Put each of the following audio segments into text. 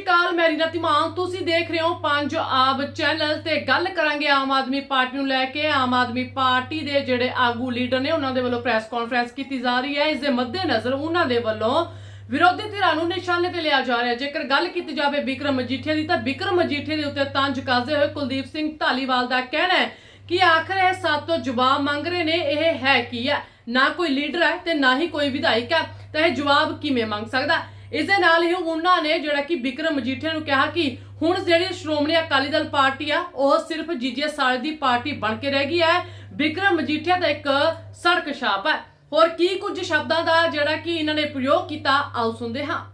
ਸ਼੍ਰੀ ਅਕਾਲ ਮੈਂ ਤੁਸੀਂ ਦੇਖ ਰਹੇ ਹੋ ਪੰਜ ਆਬ ਚੈਨਲ ਤੇ ਗੱਲ ਕਰਾਂਗੇ ਆਮ ਆਦਮੀ ਪਾਰਟੀ ਨੂੰ ਲੈ ਕੇ। ਆਮ ਆਦਮੀ ਪਾਰਟੀ ਦੇ ਜਿਹੜੇ ਆਗੂ ਲੀਡਰ ਨੇ, ਉਹਨਾਂ ਦੇ ਵੱਲੋਂ ਪ੍ਰੈਸ ਕਾਨਫਰੰਸ ਕੀਤੀ ਜਾ ਰਹੀ ਹੈ। ਇਸ ਦੇ ਮੱਦੇਨਜ਼ਰ ਉਹਨਾਂ ਦੇ ਵੱਲੋਂ ਵਿਰੋਧੀ ਧਿਰਾਂ ਨੂੰ ਨਿਸ਼ਾਨੇ ਤੇ ਲਿਆ ਜਾ ਰਿਹਾ ਜੇਕਰ ਗੱਲ ਕੀਤੀ ਜਾਵੇ ਬਿਕਰਮ ਮਜੀਠੀਆ ਦੀ, ਤਾਂ ਬਿਕਰਮ ਮਜੀਠੀਆ ਦੇ ਉੱਤੇ ਤੰਜ ਕੱਸਦੇ ਹੋਏ ਕੁਲਦੀਪ ਸਿੰਘ ਢਾਲੀਵਾਲ ਦਾ ਕਹਿਣਾ ਹੈ ਕਿ ਆਖਰ ਇਹ ਸਭ ਤੋਂ ਜਵਾਬ ਮੰਗ ਰਹੇ ਨੇ, ਇਹ ਹੈ ਕੀ ਹੈ? ਨਾ ਕੋਈ ਲੀਡਰ ਹੈ ਤੇ ਨਾ ਹੀ ਕੋਈ ਵਿਧਾਇਕ ਹੈ। ਤਾਂ ਇਹ ਜਵਾਬ ਕਿਵੇਂ ਮੰਗ ਸਕਦਾ? ਹੈ? ਇਸ ਦੇ ਨਾਲ ਹੀ ਉਹਨਾਂ ਨੇ ਜਿਹੜਾ ਕਿ ਵਿਕਰਮ ਮਜੀਠੀਆ ਨੂੰ ਕਿਹਾ ਕਿ ਹੁਣ ਜਿਹੜੀ ਸ਼੍ਰੋਮਣੀ ਅਕਾਲੀ ਦਲ ਪਾਰਟੀ ਆ, ਉਹ ਸਿਰਫ ਜੀਜੇ ਸਾਲ ਦੀ ਪਾਰਟੀ ਬਣ ਕੇ ਰਹਿ ਗਈ ਹੈ। ਵਿਕਰਮ ਮਜੀਠੀਆ ਦਾ ਇੱਕ ਸੜਕ ਛਾਪ ਹੈ। ਹੋਰ ਕੀ ਕੁਝ ਸ਼ਬਦਾਂ ਦਾ ਜਿਹੜਾ ਕਿ ਇਹਨਾਂ ਨੇ ਪ੍ਰਯੋਗ ਕੀਤਾ, ਆਓ ਸੁਣਦੇ ਹਾਂ।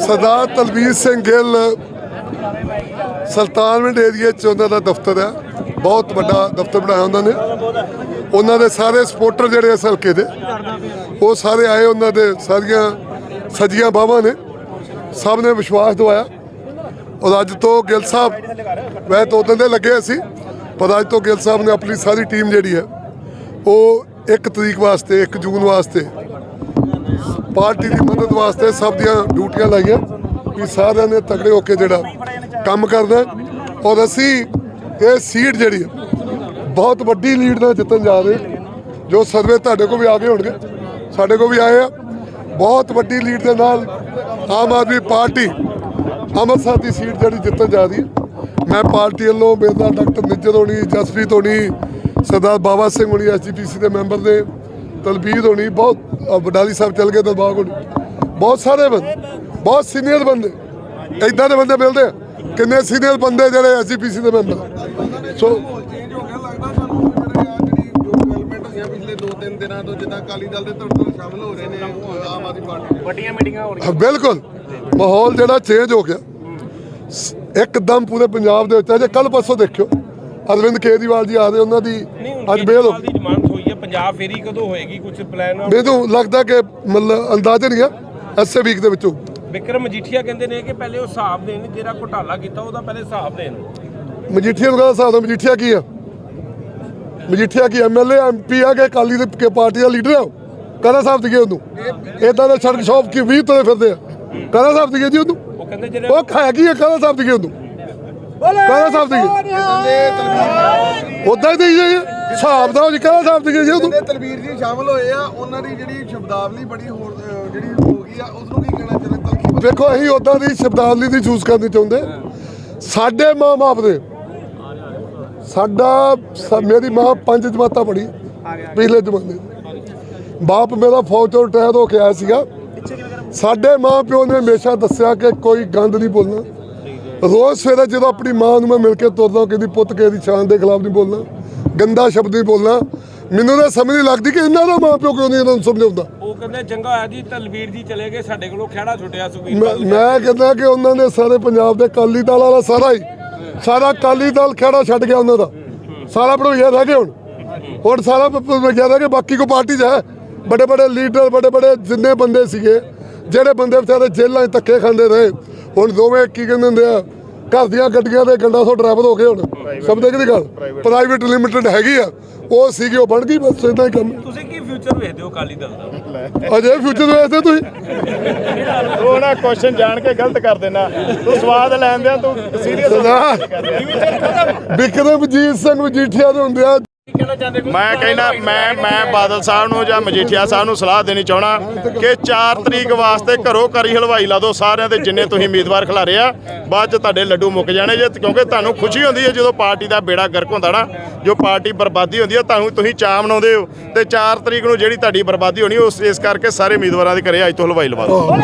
ਸਰਦਾਰ ਤਲਵੀਰ ਸਿੰਘ ਗਿੱਲ ਸੁਲਤਾਨਵਿੰਡ ਏਰੀਏ ਚ ਉਹਨਾਂ ਦਾ ਦਫ਼ਤਰ ਹੈ। ਬਹੁਤ ਵੱਡਾ ਦਫ਼ਤਰ ਬਣਾਇਆ ਉਹਨਾਂ ਨੇ। ਉਹਨਾਂ ਦੇ ਸਾਰੇ ਸਪੋਰਟਰ ਜਿਹੜੇ ਇਸ ਹਲਕੇ ਦੇ, ਉਹ ਸਾਰੇ ਆਏ ਉਹਨਾਂ ਦੇ ਸਾਰੀਆਂ ਸਜੀਆਂ ਬਾਹਾਂ ਨੇ। ਸਭ ਨੇ ਵਿਸ਼ਵਾਸ ਦਵਾਇਆ। ਔਰ ਅੱਜ ਤੋਂ ਗਿੱਲ ਸਾਹਿਬ ਵੈਸੇ ਤਾਂ ਦੇ ਲੱਗੇ ਅਸੀਂ ਪਰ ਅੱਜ ਤੋਂ ਗਿੱਲ ਸਾਹਿਬ ਨੇ ਆਪਣੀ ਸਾਰੀ ਟੀਮ ਜਿਹੜੀ ਹੈ, ਉਹ ਇੱਕ ਤਰੀਕ ਵਾਸਤੇ 1 ਜੂਨ ਵਾਸਤੇ, ਪਾਰਟੀ ਦੀ ਮਦਦ ਵਾਸਤੇ ਸਭ ਦੀਆਂ ਡਿਊਟੀਆਂ ਲਾਈਆਂ ਕਿ ਸਾਰਿਆਂ ਨੇ ਤਕੜੇ ਹੋ ਕੇ ਜਿਹੜਾ ਕੰਮ ਕਰਨਾ ਔਰ ਅਸੀਂ ਇਹ ਸੀਟ ਜਿਹੜੀ ਹੈ, ਬਹੁਤ ਵੱਡੀ ਲੀਡ ਨਾਲ ਜਿੱਤਣ ਜਾ ਰਹੇ ਹਾਂ। ਜੋ ਸਰਵੇ ਤੁਹਾਡੇ ਕੋਲ ਵੀ ਆ ਗਏ ਹੋਣਗੇ, ਸਾਡੇ ਕੋਲ ਵੀ ਆਏ ਆ। ਬਹੁਤ ਵੱਡੀ ਲੀਡ ਦੇ ਨਾਲ ਆਮ ਆਦਮੀ ਪਾਰਟੀ ਅੰਮ੍ਰਿਤਸਰ ਦੀ ਸੀਟ ਜਿਹੜੀ ਜਿੱਤਣ ਜਾ ਰਹੀ ਹੈ। ਮੈਂ ਪਾਰਟੀ ਵੱਲੋਂ ਮੇਰੇ ਨਾਲ ਡਾਕਟਰ ਨਿੱਜਰ ਹੋਣੀ ਜਸਪ੍ਰੀਤ ਹੋਣੀ ਸਰਦਾਰ ਬਾਬਾ ਸਿੰਘ ਹੋਣੀ ਐਸਜੀਪੀਸੀ ਦੇ ਮੈਂਬਰ ਨੇ ਤਲਬੀਰ ਹੋਣੀ ਬਹੁਤ ਅ, ਵਡਾਲੀ ਸਾਹਿਬ ਚੱਲ ਗਏ ਦਰਬਾਰ ਹੋਣੀ ਬਹੁਤ ਸਾਰੇ ਬੰਦੇ ਬਹੁਤ ਸੀਨੀਅਰ ਬੰਦੇ ਇਦਾਂ ਦੇ ਬੰਦੇ ਮਿਲਦੇ ਆ ਕਿੰਨੇ ਸੀਨੀਅਰ ਬੰਦੇ ਜਿਹੜੇ ਐਸਜੀਪੀਸੀ ਦੇ ਮੈਂਬਰ ਸੋ ਚੇਂਜ ਹੋ ਗਿਆ ਲੱਗਦਾ ਸਾਨੂੰ ਜਿਹੜੇ ਆ ਜਿਹੜੀ ਜੋ ਡਿਵੈਲਪਮੈਂਟ ਹੋਈਆਂ ਪਿਛਲੇ 2-3 ਦਿਨਾਂ ਤੋਂ ਜਿੱਦਾਂ ਅਕਾਲੀ ਦਲ ਦੇ ਧੜਕਣ ਸ਼ਾਮਲ ਹੋ ਰਹੇ ਨੇ ਆਮ ਆਦਮੀ ਪਾਰਟੀ ਦੇ। ਵੱਡੀਆਂ ਮੀਟਿੰਗਾਂ ਹੋ ਰਹੀਆਂ। ਬਿਲਕੁਲ। ਮਾਹੌਲ ਜਿਹੜਾ ਚੇਂਜ ਹੋ ਗਿਆ। ਇੱਕਦਮ ਪੂਰੇ ਪੰਜਾਬ ਦੇ ਵਿੱਚ ਅਜੇ ਕੱਲ ਪਰਸੋਂ ਦੇਖਿਓ ਅਰਵਿੰਦ ਕੇਜਰੀਵਾਲ ਜੀ ਆ ਰਹੇ ਉਹਨਾਂ ਦੀ ਅੱਜ ਬੇਲ ਹੋ ਦੀ ਡਿਮਾਂਡ ਹੋਈ ਹੈ ਪੰਜਾਬ ਫੇਰੀ ਕਦੋਂ ਹੋਏਗੀ? ਕੁਝ ਪਲਾਨ ਮੈਨੂੰ ਲੱਗਦਾ ਕਿ ਮਤਲਬ ਅੰਦਾਜ਼ਾ ਨਹੀਂ ਆ ਐਸੇ ਵੀਕ ਦੇ ਵਿੱਚੋਂ। ਵਿਕਰਮ ਮਜੀਠੀਆ ਕਹਿੰਦੇ ਨੇ ਕਿ ਪਹਿਲੇ ਉਹ ਹਿਸਾਬ ਦੇਣ ਜਿਹੜਾ ਘੁਟਾਲਾ ਕੀਤਾ ਉਹਦਾ ਪਹਿਲੇ ਹਿਸਾਬ ਦੇਣ। ਮਜੀਠੀਆ ਨੂੰ ਕਹਿੰਦਾ ਹਿਸਾਬ ਦਾ ਮਜੀਠੀਆ ਕੀ ਆ? ਮਜੀਠੀਆ ਕੀ ਐਮਐਲਏ ਐਮਪੀ ਆ ਕਿ ਅਕਾਲੀ ਦੇ ਕੇ ਪਾਰਟੀ ਦਾ ਲੀਡਰ ਆ ਉਹ? ਕਹਿੰਦਾ ਸਾਹਿਬ ਦਿਗੇ ਉਹਨੂੰ? ਇਦਾਂ ਦੇ ਸੜਕ ਸ਼ੌਪ ਕੀ 20 ਤੁਰੇ ਫਿਰਦੇ ਆ। ਕਹਿੰਦਾ ਸਾਹਿਬ ਦਿਗੇ ਜੀ ਉਹਨੂੰ? ਉਹ ਕਹਿੰਦੇ ਜਿਹੜੇ ਉਹ ਖਾਇਆ ਕੀ ਹੈ ਕਹਿੰਦਾ ਸਾਹਿਬ ਦਿਗੇ ਉਹਨੂੰ? ਕਹਿੰਦਾ ਸਾਹਿਬ ਦਿਗੇ ਉਦਾਂ ਹੀ ਦੇਈ ਜਾਈਏ। ਹਿਸਾਬ ਦਾ ਉਹ ਜੀ ਕਹਿੰਦਾ ਸਾਹਿਬ ਦਿਗੇ ਜੀ ਉਹਨੂੰ? ਜਿਹੜੇ ਤਲਵੀਰ ਜੀ ਸ਼ਾਮਲ ਹੋਏ ਆ ਉਹਨਾਂ ਦੀ ਜਿਹੜੀ ਸ਼ਬਦਾਵਲੀ ਬੜੀ ਹੋਰ ਜਿਹੜੀ ਹੋ ਗਈ ਆ ਉਸ ਨੂੰ ਕੀ ਕਹਿਣਾ ਚਾਹੁੰਦੇ ਵੇਖੋ ਅਸੀਂ ਉਦਾਂ ਦੀ ਸ਼ਬਦਾਵਲੀ ਦੀ ਚੂਜ਼ ਕਰਨੀ ਚਾਹੁੰਦੇ। ਸਾਡੇ ਮਾਂ ਬਾਪ ਦੇ ਸਾਡਾ ਸ- ਮੇਰੀ ਮਾਂ ਪੰਜ ਜਮਾਤਾਂ ਪੜ੍ਹੀ ਪਿਛਲੇ ਜ਼ਮਾਨੇ 'ਚ। ਬਾਪ ਮੇਰਾ ਫੌਜ ਤੋਂ ਰਿਟਾਇਰ ਹੋ ਕੇ ਆਇਆ ਸੀਗਾ। ਸਾਡੇ ਮਾਂ ਪਿਓ ਨੇ ਹਮੇਸ਼ਾ ਦੱਸਿਆ ਕਿ ਕੋਈ ਗੰਦ ਨਹੀਂ ਬੋਲਣਾ। ਰੋਜ਼ ਸਵੇਰੇ ਜਦੋਂ ਆਪਣੀ ਮਾਂ ਨੂੰ ਮੈਂ ਮਿਲ ਕੇ ਤੁਰਦਾ ਕਹਿੰਦੀ ਪੁੱਤ ਕੇ ਦੀ ਸ਼ਾਨ ਦੇ ਖਿਲਾਫ ਨਹੀਂ ਬੋਲਣਾ। ਗੰਦਾ ਸ਼ਬਦ ਨਹੀਂ ਬੋਲਣਾ। ਮੈਨੂੰ ਤਾਂ ਸਮਝ ਨਹੀਂ ਲੱਗਦੀ ਕਿ ਇਹਨਾਂ ਦਾ ਮਾਂ ਪਿਓ ਕਿਉਂ ਨਹੀਂ ਇਹਨਾਂ ਨੂੰ ਸਮਝਾਉਂਦਾ। ਉਹ ਕਹਿੰਦੇ ਚੰਗਾ ਹੋਇਆ ਜੀ ਤਲਵੀਰ ਜੀ ਚਲੇ ਗਏ ਸਾਡੇ ਕੋਲੋਂ ਖਿਹੜਾ ਛੁੱਟਿਆ ਸੁਖਬੀਰ ਮੈਂ ਬਾਦਲ ਮੈਂ ਕਹਿੰਦਾ ਕਿ ਉਹਨਾਂ ਨੇ ਸਾਰੇ ਪੰਜਾਬ ਦੇ ਅਕਾਲੀ ਦਲ ਵਾਲਾ ਸਾਰਾ ਹੀ ਸਾਰਾ ਅਕਾਲੀ ਦਲ ਖੜਾ ਛੱਡ ਗਿਆ ਉਹਨਾਂ ਦਾ। ਸਾਰਾ ਭੜੋਈਆ ਰਹਿ ਗਏ ਹੁਣ। ਹੁਣ ਸਾਰਾ ਭੜੋਈਆ ਰਹਿ ਗਿਆ ਬਾਕੀ ਕੋ ਪਾਰਟੀ 'ਚ ਹੈ। ਬੜੇ ਬੜੇ ਲੀਡਰ ਬੜੇ ਬੜੇ ਜਿੰਨੇ ਬੰਦੇ ਸੀਗੇ, ਜਿਹੜੇ ਬੰਦੇ ਵਿਚਾਰੇ ਜੇਲ੍ਹਾਂ 'ਚ ਧੱਕੇ ਖਾਂਦੇ ਰਹੇ, ਹੁਣ ਦੋਵੇਂ ਕੀ ਕਹਿੰਦੇ ਹੁੰਦੇ ਆ ਘਰ ਦੀਆਂ ਗੱਡੀਆਂ ਦੇ ਗੰਡਾ ਸੋ ਡਰਾਈਵਰ ਹੋ ਗਏ ਹੁਣ। ਸਮਝਦੇ ਕਿ ਨਹੀਂ ਗੱਲ? ਪ੍ਰਾਈਵੇਟ ਲਿਮਟਿਡ ਹੈਗੀ ਆ। ਉਹ ਸੀਗੀ ਉਹ ਬਣ ਗਈ ਬਸ ਇਦਾਂ ਹੀ ਕੰਮ। ਤੁਸੀਂ ਕੀ ਫਿਊਚਰ ਵੇਖਦੇ ਹੋ ਅਕਾਲੀ ਦਲ ਦਾ? ਅਜੇ ਫਿਊਚਰ ਵੇਖਦੇ ਤੁਸੀਂ? ਉਹ ਨਾ ਕੁਐਸਚਨ ਜਾਣ ਕੇ ਗਲਤ ਕਰ ਦੇਣਾ। ਤੂੰ ਸਵਾਦ ਲੈਂਦਿਆਂ ਤੂੰ ਸੀਰੀਅਸ ਸਰਦਾਰ ਬਿਕਰਮਜੀਤ ਸਿੰਘ ਮਜੀਠੀਆ ਦੇ ਹੁੰਦੇ ਆ। ਮੈਂ ਕਹਿੰਦਾ, ਮੈਂ ਮੈਂ ਬਾਦਲ ਸਾਹਿਬ ਨੂੰ ਜਾਂ ਮਜੀਠੀਆ ਸਾਹਿਬ ਨੂੰ ਸਲਾਹ ਦੇਣੀ ਚਾਹਣਾ ਕਿ 4 ਤਰੀਕ ਵਾਸਤੇ ਘਰੋਂ ਕਰੀ ਹਲਵਾਈ ਲਾ ਦਿਓ ਸਾਰਿਆਂ ਦੇ ਜਿੰਨੇ ਤੁਸੀਂ ਉਮੀਦਵਾਰ ਖਿਲਾਰੇ ਆ। ਬਾਅਦ ਚ ਤੁਹਾਡੇ ਲੱਡੂ ਮੁੱਕ ਜਾਣੇ ਜੇ, ਕਿਉਂਕਿ ਤੁਹਾਨੂੰ ਖੁਸ਼ੀ ਹੁੰਦੀ ਹੈ ਜਦੋਂ ਪਾਰਟੀ ਦਾ ਬੇੜਾ ਗਰਕ ਹੁੰਦਾ ਨਾ, ਜੋ ਪਾਰਟੀ ਬਰਬਾਦੀ ਹੁੰਦੀ ਹੈ ਤੁਹਾਨੂੰ ਤੁਸੀਂ ਚਾਹ ਮਨਾਉਂਦੇ ਹੋ। ਤੇ 4 ਤਰੀਕ ਨੂੰ ਜਿਹੜੀ ਤੁਹਾਡੀ ਬਰਬਾਦੀ ਹੋਣੀ, ਉਸ ਇਸ ਕਰਕੇ ਸਾਰੇ ਉਮੀਦਵਾਰਾਂ ਦੇ ਘਰੇ ਅੱਜ ਤੋਂ ਹਲਵਾਈ ਲਵਾ ਦਿਓ।